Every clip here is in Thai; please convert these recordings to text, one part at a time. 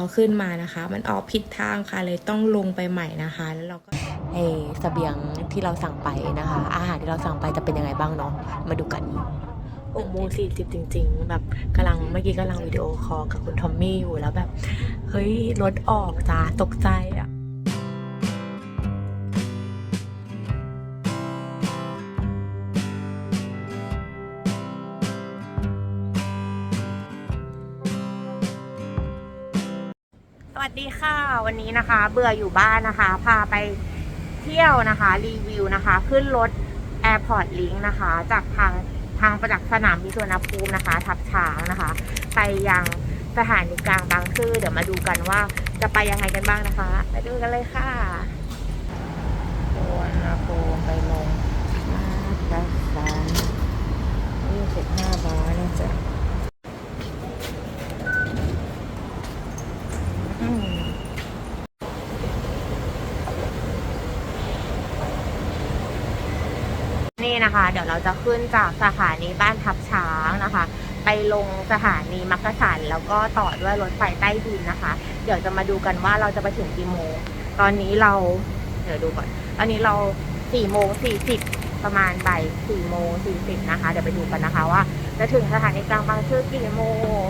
เราขึ้นมานะคะ มันออกผิดทางค่ะ เลยต้องลงไปใหม่นะคะ แล้วเราก็เออเสบียงที่เราสั่งไปนะคะ อาหารที่เราสั่งไปจะเป็นยังไงบ้างเนาะ มาดูกันหกโมงสี่สิบจริง ๆ แบบกำลังเมื่อกี้กำลังวิดีโอคอลกับคุณทอมมี่อยู่แล้วแบบ เฮ้ยรถออกจ้าตกใจอะ สดีค่ะ วันนี้นะคะ เบื่ออยู่บ้านนะคะ พาไปเที่ยวนะคะ รีวิวนะคะ ขึ้นรถ Airport Link นะคะ จากทางทางประจักษ์สนามบินสุวรรณภูมินะคะ ทับช้างนะคะ ไปยังสถานีกลางบางซื่อเดี๋ยวมาดูกันว่าจะไปยังไงกันบ้างนะคะ ไปดูกันเลยค่ะสุวรรณภูมิไปลงมาตรฐานยี่สิบห้าบาทนะจ๊ะ นะคะ เดี๋ยวเราจะขึ้นจากสถานีบ้านทับช้างนะคะ ไปลงสถานีมักกะสันแล้วก็ต่อด้วยรถไฟใต้ดินนะคะ เดี๋ยวจะมาดูกันว่าเราจะไปถึงกี่โมง ตอนนี้เราเดี๋ยวดูก่อน ตอนนี้เราสี่โมงสี่สิบประมาณบ่ายสี่โมงสี่สิบนะคะ เดี๋ยวไปดูกันนะคะว่า จะถึงสถานีกลางบางซื่อกี่โมง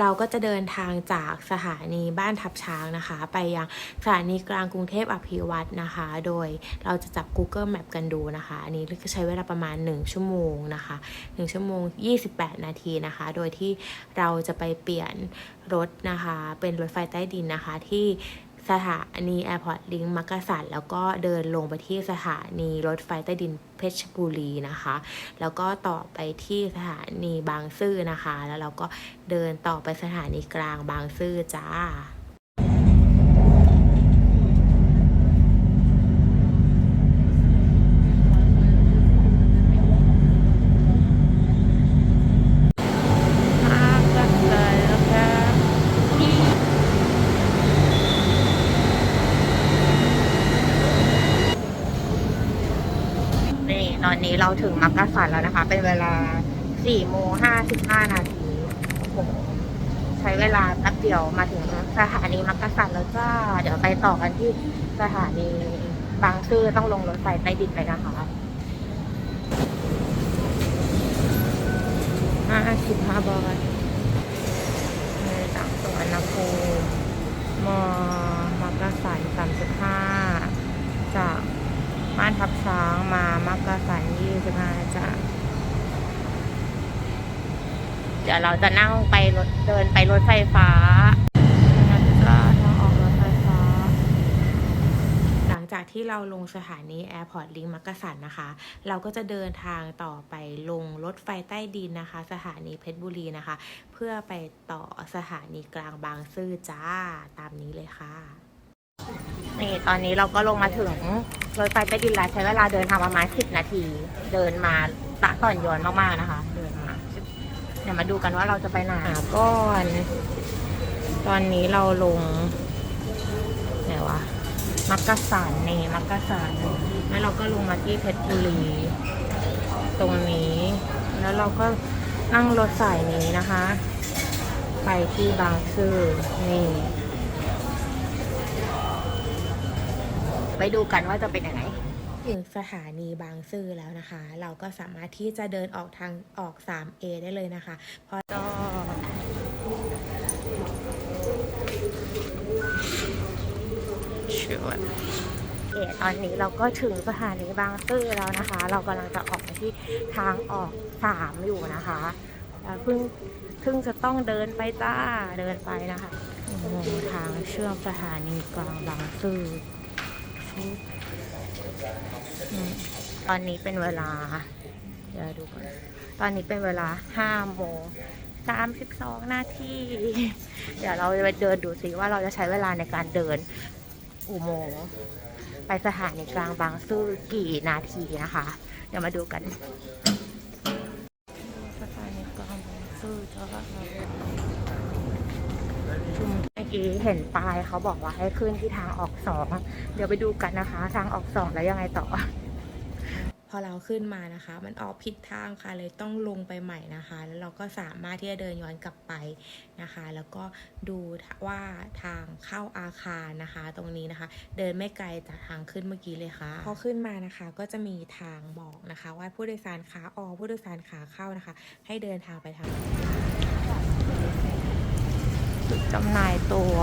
เราก็จะเดินทางจากสถานีบ้านทับช้างนะคะ ไปยังสถานีกลางกรุงเทพอภิวัตนะคะ โดยเราจะจับ Google Map กันดูนะคะ อันนี้ก็ใช้เวลาประมาณ 1 ชั่วโมงนะคะ 1 ชั่วโมง 28 นาทีนะคะ โดยที่เราจะไปเปลี่ยนรถนะคะ เป็นรถไฟใต้ดินนะคะที่ สถานี Airport Link มักกะสันแล้วก็เดินลงไปที่สถานีรถไฟใต้ดินเพชรบุรีนะคะ แล้วก็ต่อไปที่สถานีบางซื่อนะคะ แล้วเราก็เดินต่อไปสถานีกลางบางซื่อจ้า มากกันเลยนะคะนี่ตอนนี้เราถึง มักกะสันแล้วนะคะ เป็นเวลา4โมง55นาทีโอ้โหใช้เวลาแป๊บเดียวมาถึงสถานีมักกะสันแล้วจ้า เดี๋ยวไปต่อกันที่สถานีบางซื่อต้องลงรถไฟใต้ดินไปนะคะ55บาทจากสวรรณภูมิมมักกะสันสามสิบห้าจากบ้านทับช้างมามักกะสัน ยี่สิบห้าจ้ะเดี๋ยวเราจะนั่งไปรถเดินไปรถไฟฟ้านะจ้าทางออกรถไฟฟ้าหลังจากที่เราลงสถานี Airport Link มักกะสันนะคะ เราก็จะเดินทางต่อไปลงรถไฟใต้ดินนะคะ สถานีเพชรบุรีนะคะ เพื่อไปต่อสถานีกลางบางซื่อจ้าตามนี้เลยค่ะ นี่ตอนนี้เราก็ลงมาถึงรถไฟใต้ดินแล้วใช้เวลาเดินทางประมาณสิบนาที เดินมาตะต่อนยอนมากๆนะคะ เดินมาเดี๋ยวมาดูกันว่าเราจะไปไหนก่อน ตอนนี้เราลงไหนวะมักกะสันนี่มักกะสันแล้วเราก็ลงมาที่เพชรบุรี ตรงนี้ แล้วเราก็นั่งรถสายนี้นะคะ ไปที่บางซื่อนี่ ไปดูกันว่าจะเป็นยังไงถึงสถานีบางซื่อแล้วนะคะ เราก็สามารถที่จะเดินออกทางออก 3A ได้เลยนะคะเพราะก็ชวนเอตอนนี้เราก็ถึงสถานีบางซื่อแล้วนะคะ เรากำลังจะออกไปที่ทางออกสามอยู่นะคะแล้วเพิ่งเพิ่งจะต้องเดินไปจ้าเดินไปนะคะโอ้โหทางเชื่อมสถานีกลางบางซื่อชุบอืม ตอนนี้เป็นเวลา เดี๋ยวดูก่อนตอนนี้เป็นเวลาห้าโมงสามสิบสองนาทีเดี๋ยวเราจะไปเดินดูสิว่าเราจะใช้เวลาในการเดินอุโมงค์ไปสถานีกลางบางซื่อกี่นาทีนะคะ เดี๋ยวมาดูกัน สถานี กี้เห็นป้ายเขาบอกว่าให้ขึ้นที่ทางออกสองเดี๋ยวไปดูกันนะคะ ทางออกสองแล้วยังไงต่อ พอเราขึ้นมานะคะ มันออกผิดทางค่ะเลยต้องลงไปใหม่นะคะ แล้วเราก็สามารถที่จะเดินย้อนกลับไปนะคะ แล้วก็ดูว่าทางเข้าอาคารนะคะ ตรงนี้นะคะ เดินไม่ไกลจากทางขึ้นเมื่อกี้เลยค่ะพอขึ้นมานะคะ ก็จะมีทางบอกนะคะ ว่าผู้โดยสารขาออกผู้โดยสารขาเข้านะคะ ให้เดินทางไปทาง จำหน่ายตัว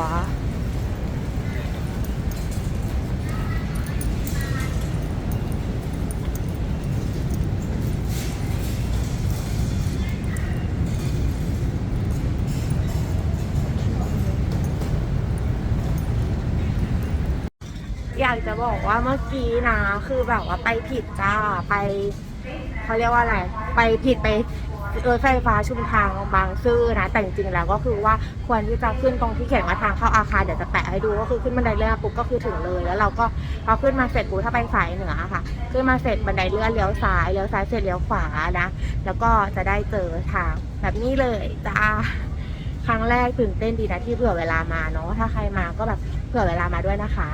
อยากจะบอกว่าเมื่อกี้นะ คือแบบว่าไปผิดจ้า ไปเขาเรียกว่าอะไร ไปผิดไป รถไฟฟ้าชุมทางบางซื่อนะ แต่จริงๆแล้วก็คือว่าควรที่จะขึ้นตรงที่เขียนว่าทางเข้าอาคารเดี๋ยวจะแปะให้ดูก็คือขึ้นบันไดเลื่อนปุ๊บก็คือถึงเลย แล้วเราก็พอขึ้นมาเสร็จปุ๊บถ้าไปสายเหนือค่ะ ขึ้นมาเสร็จบันไดเลื่อนเลี้ยวซ้ายเลี้ยวซ้ายเสร็จเลี้ยวขวานะ แล้วก็จะได้เจอทางแบบนี้เลยจ้าครั้งแรกตื่นเต้นดีนะที่เผื่อเวลามาเนาะถ้าใครมาก็แบบเผื่อเวลามาด้วยนะคะ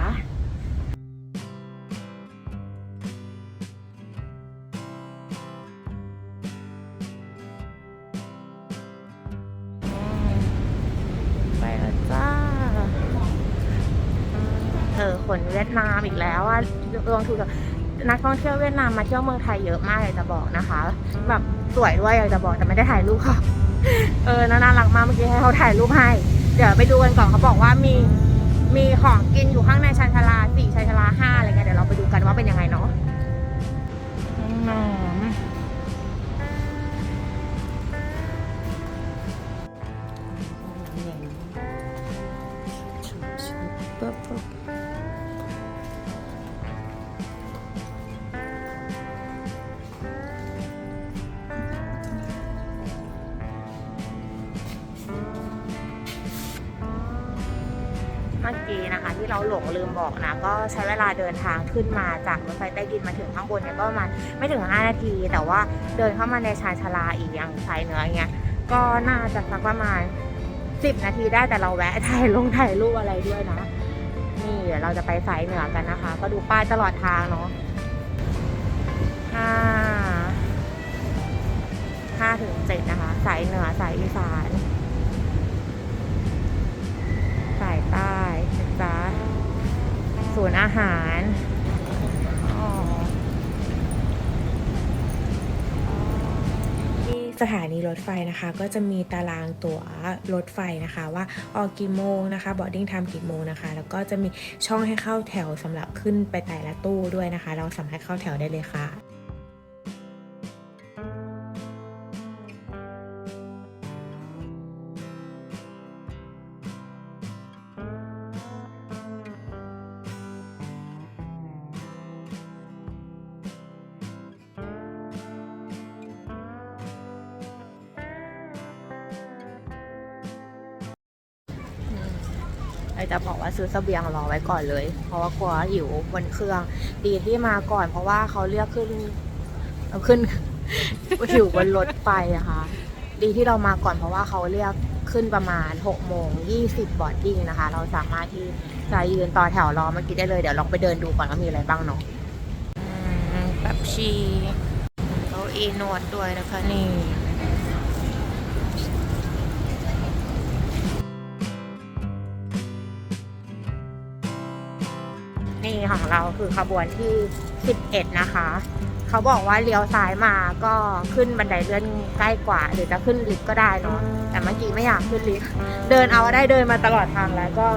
เวียดนามอีกแล้วว่าลองถูกนักท่องเที่ยวเวียดนามมาเที่ยวเมืองไทยเยอะมากอยากจะบอกนะคะ แบบสวยด้วยอยากจะบอกแต่ไม่ได้ถ่ายรูปค่ะเออน่ารักมากเมื่อกี้ให้เขาถ่ายรูปให้ เดี๋ยวไปดูกันก่อนเขาบอกว่ามีมีของกินอยู่ข้างในชันชาลาสี่ชันชาลาห้าอะไรเงี้ยเดี๋ยวเราไปดูกันว่าเป็นยังไงเนาะ กี้นะคะ ที่เราหลงลืมบอกนะ ก็ใช้เวลาเดินทางขึ้นมาจากรถไฟใต้ดินมาถึงข้างบนเนี่ยก็ประมาณไม่ถึง 5 นาที แต่ว่าเดินเข้ามาในชานชาลาอีกอย่างสายเหนืออย่างเงี้ยก็น่าจะสักประมาณ 10 นาทีได้แต่เราแวะถ่ายลงถ่ายรูปอะไรด้วยนะนี่เดี๋ยวเราจะไปสายเหนือกันนะคะ ก็ดูป้ายตลอดทางเนาะห้าห้าถึงเจ็ดนะคะ สายเหนือสายอีสาน สายใต้นะจ๊ะ ศูนย์อาหารที่สถานีรถไฟนะคะก็จะมีตารางตั๋วรถไฟนะคะ ว่าออกกี่โมงนะคะบอดดิ้งไทม์กี่โมงนะคะ แล้วก็จะมีช่องให้เข้าแถวสำหรับขึ้นไปแต่ละตู้ด้วยนะคะ เราสามารถเข้าแถวได้เลยค่ะ อกว่าซื้อเสบียงรอไว้ก่อนเลย เพราะว่ากลัวหิวบนเครื่อง ดีที่มาก่อน เพราะว่าเขาเรียกขึ้นเอาขึ้นหิวบนรถไฟอะค่ะดีที่เรามาก่อนเพราะว่าเขาเรียกขึ้นประมาณ6โมง20บอดดิ้งนะคะ เราสามารถที่จะยืนต่อแถวรอเมื่อกี้ได้เลย เดี๋ยวลองไปเดินดูก่อนว่ามีอะไรบ้างเนาะแบบชีเขาอีนวดด้วยนะคะนี่ ของเราคือขบวนที่ 11 นะคะ เขาบอกว่าเลี้ยวซ้ายมาก็ขึ้นบันไดเลื่อนใกล้กว่า หรือจะขึ้นลิฟต์ก็ได้เนาะแต่เมื่อกี้ไม่อยากขึ้นลิฟต์เดินเอาได้เดินมาตลอดทางแล้วก็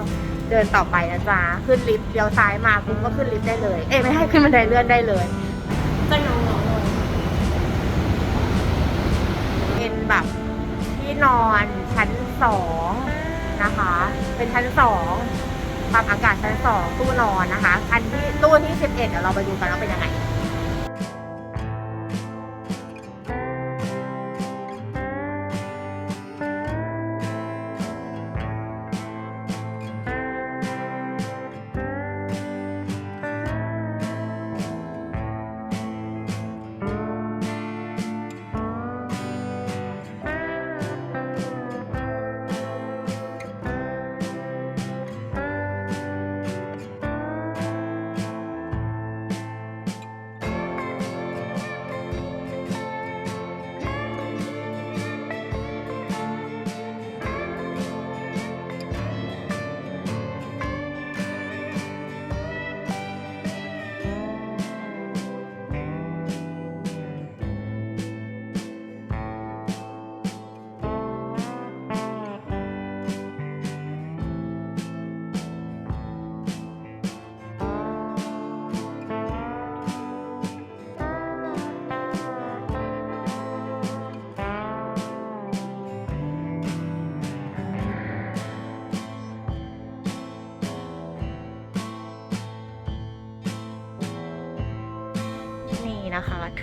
เดินต่อไปนะจ๊ะขึ้นลิฟต์เลี้ยวซ้ายมาคุณก็ขึ้นลิฟต์ได้เลย เอ้ยไม่ให้ขึ้นบันไดเลื่อนได้เลยก็นอนเป็นแบบที่นอนชั้นสองนะคะ เป็นชั้นสอง ปรับอากาศชั้นสองตู้นอนนะคะ อันที่ตู้ที่สิบเอ็ดเดี๋ยวเราไปดูกันว่าเป็นยังไง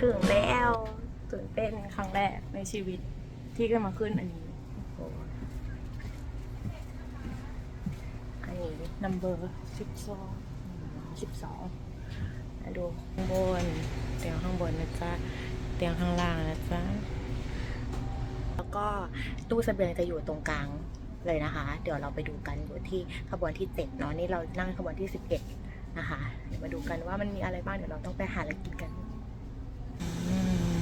ถึงแล้วตื่นเต้นครั้งแรกในชีวิตที่ขึ้มาขึ้นอันนี้อันนี้ number สิบสองสิบสองดูข้างบนเตียงข้างบนนะจ๊ะเตียงข้างล่างนะจ๊ะแล้วก็ตู้เสบียงจะอยู่ตรงกลางเลยนะคะ เดี๋ยวเราไปดูกันอยู่ที่ขบวนที่เจ็ดเนาะนี่เรานั่งขบวนที่สิบเอ็ดนะคะเดี๋ยวมาดูกันว่ามันมีอะไรบ้างเดี๋ยวเราต้องไปหาอะไรกินกันอืม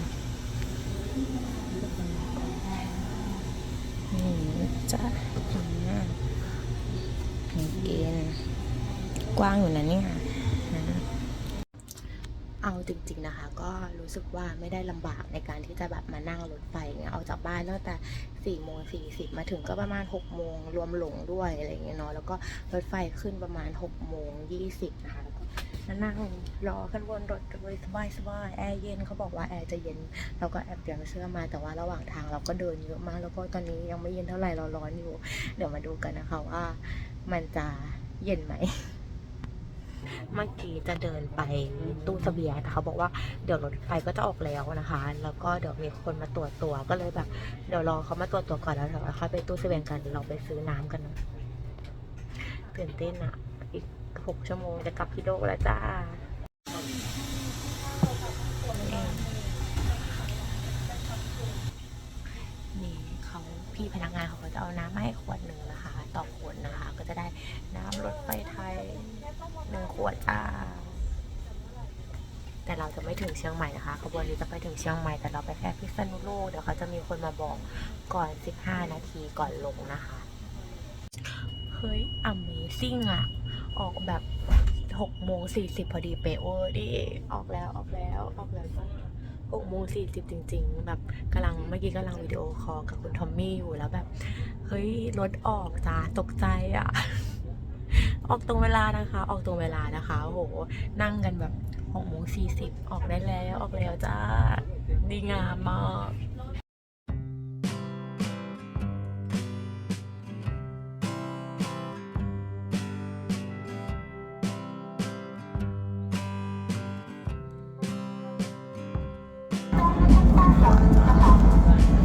นี่ จ้ะอืมนี่กินกว้างอยู่นะเนี่ยนะเอาจริงๆนะคะ ก็รู้สึกว่าไม่ได้ลำบากในการที่จะแบบมานั่งรถไฟเนี่ยออกจากบ้านตั้งแต่สี่โมงสี่สิบมาถึงก็ประมาณหกโมงรวมหลงด้วยอะไรอย่างเงี้ยเนาะแล้วก็รถไฟขึ้นประมาณหกโมงยี่สิบนะคะแล้วก็มา นั่งรอกันบนรถโดยสบายสบายแอร์เย็นเขาบอกว่าแอร์จะเย็น เราก็แอบเตรียมเสื้อมาแต่ว่าระหว่างทางเราก็เดินเยอะมาก แล้วก็ตอนนี้ยังไม่เย็นเท่าไหร่เราร้อนอยู่ เดี๋ยวมาดูกันนะคะว่ามันจะเย็นไหมเมื่อกี้จะเดินไปตู้เสบียงแต่เขาบอกว่าเดี๋ยวรถไฟก็จะออกแล้วนะคะ แล้วก็เดี๋ยวมีคนมาตรวจตัวก็เลยแบบเดี๋ยวรอเขามาตรวจตัวก่อนแล้วเดี๋ยวเราค่อยไปตู้เสบียงกันเราไปซื้อน้ำกันเนอะตื่นเต้นอะ หกชั่วโมงจะกลับพี่โดแล้วจ้านี่เขาพี่พนักงานเขาก็จะเอาน้ำให้ขวดหนึ่งนะคะ ต่อคนนะคะ ก็จะได้น้ำรถไฟไทยหนึ่งขวดจ้า แต่เราจะไม่ถึงเชียงใหม่นะคะขบวนนี้จะไปถึงเชียงใหม่แต่เราไปแค่พิษณุโลกเดี๋ยวเขาจะมีคนมาบอกก่อน 15 นาทีก่อนลงนะคะ เฮ้ย Amazing อะ ออกแบบ6โมง40พอดีเป๊ะโอ้ดิออกแล้วออกแล้วออกแล้วจ้า6โมง40จริง ๆ แบบกำลังเมื่อกี้กำลังวิดีโอคอลกับคุณทอมมี่อยู่แล้วแบบ เฮ้ยรถออกจ้าตกใจอะออกตรงเวลานะคะ ออกตรงเวลานะคะโหนั่งกันแบบหกโมงสี่สิบออกได้แล้ว ออกแล้วจ้าดีงามมาก เบ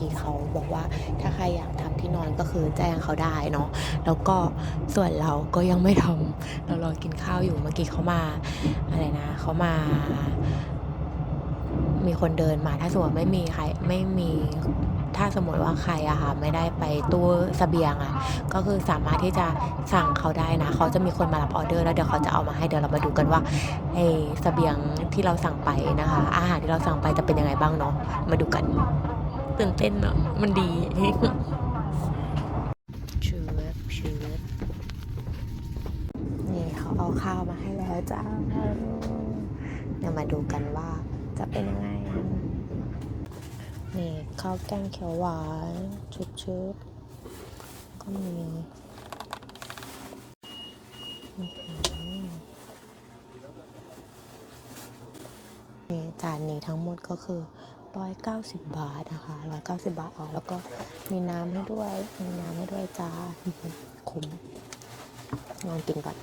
กี้เขาบอกว่าถ้าใครอยากทำที่นอนก็คือแจ้งเขาได้เนาะแล้วก็ส่วนเราก็ยังไม่ทำเรารอกินข้าวอยู่เมื่อกี้เขามาอะไรนะเขามา มีคนเดินมาถ้าสมมติไม่มีใครไม่มีถ้าสมมติว่าใครอะค่ะไม่ได้ไปตู้สเสบียงอะก็คือสามารถที่จะสั่งเขาได้นะ เขาจะมีคนมารับออเดอร์แล้วเดี๋ยวเขาจะเอามาให้เดี๋ยวเรามาดูกันว่าไอ้เสบียงที่เราสั่งไปนะคะ อาหารที่เราสั่งไปจะเป็นยังไงบ้างเนาะมาดูกัน ตื่นเต้นเนอะมันดีชืดชืดนี่เขาเอาข้าวมาให้แล้วจ้าเดี๋ยวมาดูกันว่าจะเป็นยังไง นี่ข้าวแกงเขียวหวานชุบชุบก็มีนี่จานนี้ทั้งหมดก็คือ 190 บาทนะคะ 190 บาทออกแล้วก็มีน้ำให้ด้วย มีน้ำให้ด้วยจ้าคุ้มลองกินก่อน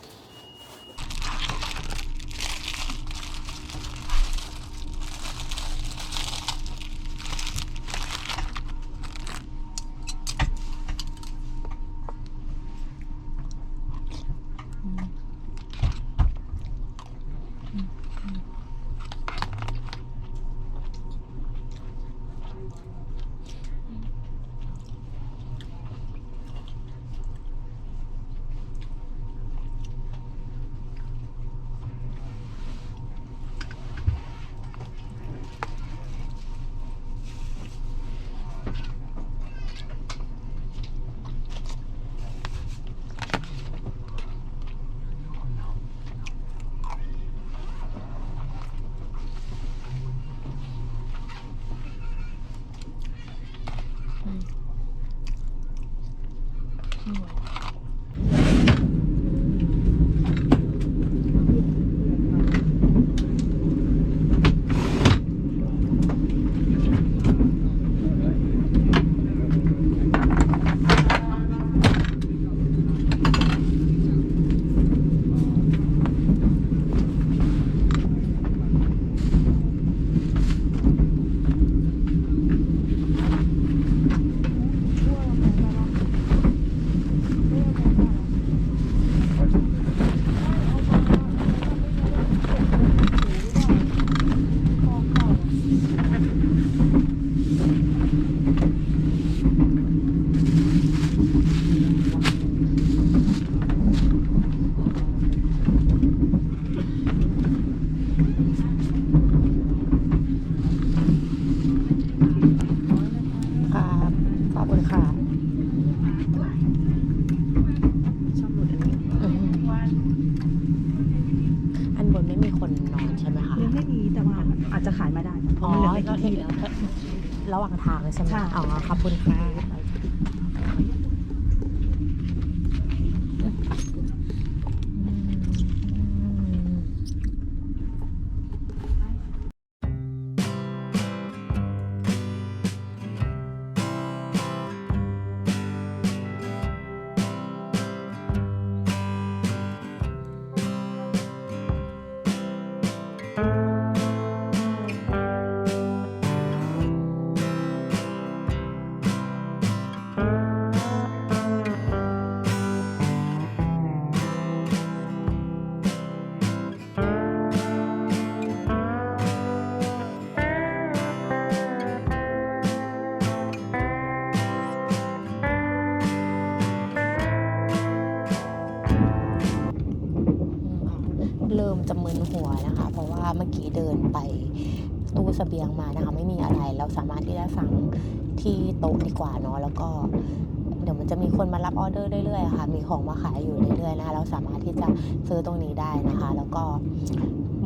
ของมาขายอยู่เรื่อยๆนะคะเราสามารถที่จะซื้อตรงนี้ได้นะคะ แล้วก็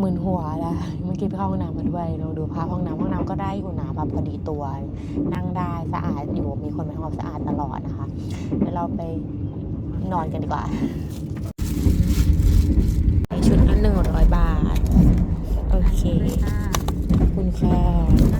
มื่นหัวนะเมื่อกี้ไปห้องน้ำมาด้วยลองดูภาพห้องน้ำห้องน้ำก็ได้อยู่นาพอดีตัว นั่งได้สะอาดอยู่มีคนมาทำความสะอาดตลอดนะคะเดี๋ยวเราไปนอนกันดีกว่าชุดละหนึ่งร้อยบาท โอเคคุณค่ะ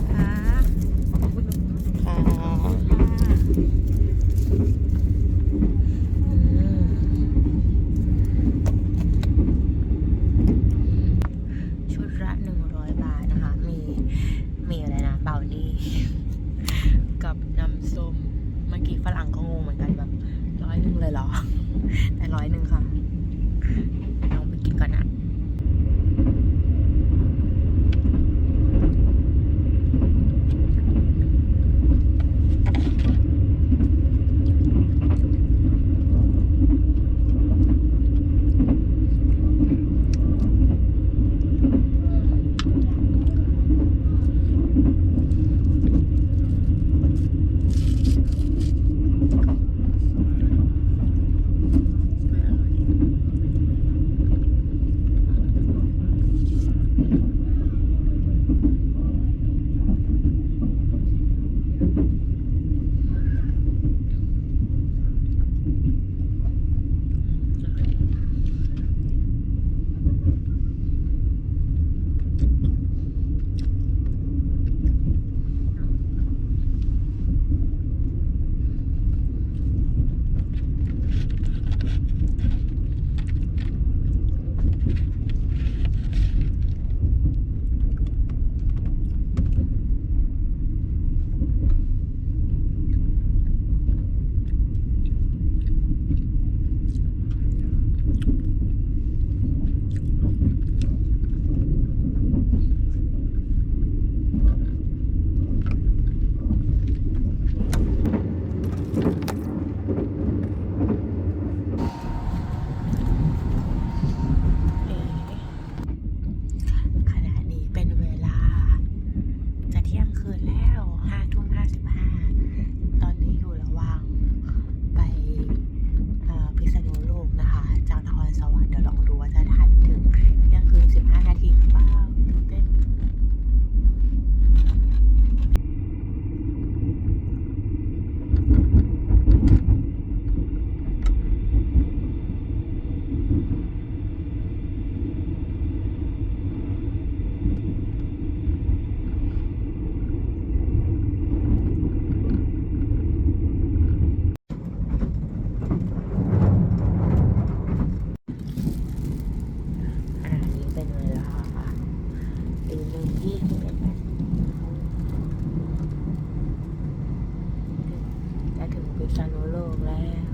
พิษณุโลกแล้ว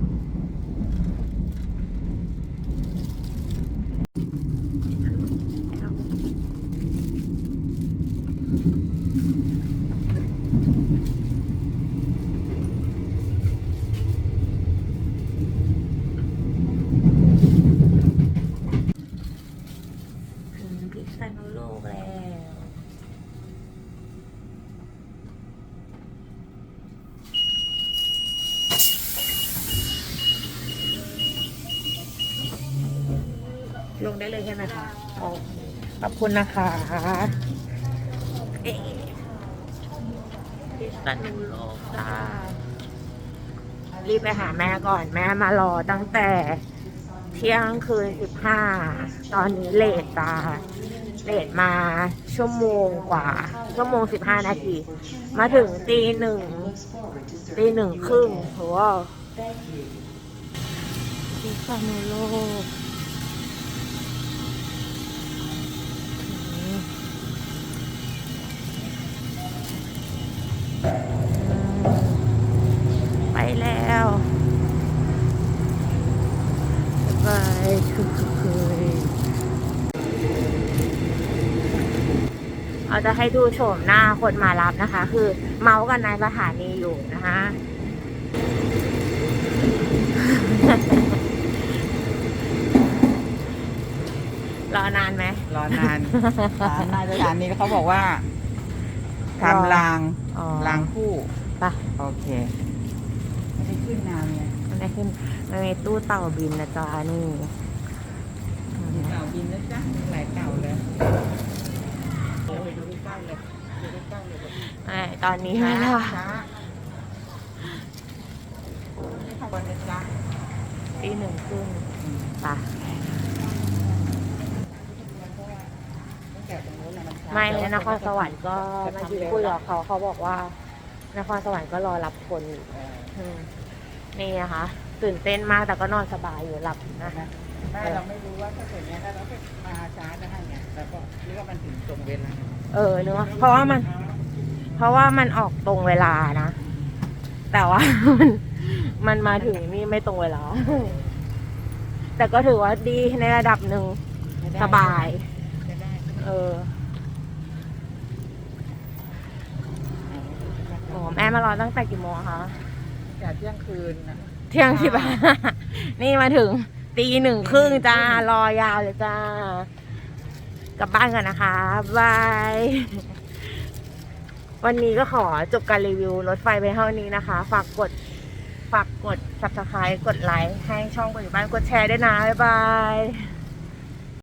งได้เลยใช่ไหมคะขอบคุณนะคะพิษณุโลกค่ะรีบไปหาแม่ก่อนแม่มารอตั้งแต่เที่ยงคืนสิบห้าตอนนี้เลทตาเลทมาชั่วโมงกว่า ชั่วโมงสิบห้านาที มาถึงตีหนึ่งตีหนึ่งครึ่งโหพิาณุโล ไปแล้วบายทุกคนเราจะให้ดูโฉมหน้าคนมารับนะคะ คือเมาส์กันในสถานีอยู่นะคะรอนานไหมรอนานร้านนายสถานีเขาบอกว่า ทำรางอ๋อ รางคู่ไปะโอเคไม่ได้ขึ้นนานไงมันได้ขึ้นมันมีตู้เต่าบินนะจ๊ะนี่มีเต่าบินนะจ๊ะมีหลายเต่าเลยเดี๋ยวไปดูใกล้ๆเลยดูใกล้ๆเลยไอ้ตอนนี้ช้าไม่ละช้าไม่ขบวนนะจ๊ะตีหนึ่งครึ่งอืมปะ ตั้งแต่ตรง นู้นน่ะมันช้าไม่แต่เลยนครสวรรค์ก็จะเมื่อทำกี้เร็วคุยแล้กับเขาเขาบอกว่า นครสวรรค์ก็รอรับคนอยู่เอออืมนี่นะคะตื่นเต้นมากแต่ก็นอนสบายอยู่หลับนะนะไม่เราไม่รู้ว่าถ้าเกิดเนี้ยถ้าเราไปมาช้าได้ไงแล้วก็นึกว่ามันถึงตรงเวลาเออเนอะเพราะว่ามัน เพราะว่ามันออกตรงเวลานะ แต่ว่ามันมันมาถึงนี่ไม่ตรงเวลา แต่ก็ถือว่าดีในระดับหนึ่งไม่ได้สบายไม่ได้เออโอ้ แม่มารอตั้งแต่กี่โมงคะจากเที่ยงคืนนะเที่ยงสิบห้านี่มาถึงตีหนึ่งครึ่งจ้ารอยาวเลยจ้ากลับบ้านกันนะคะบายวันนี้ก็ขอจบการรีวิวรถไฟไปเท่านี้นะคะ ฝากกดฝากกด subscribe กดไลค์ให้ช่องปัจจุบันกดแชร์ด้วยนะ บ๊ายบาย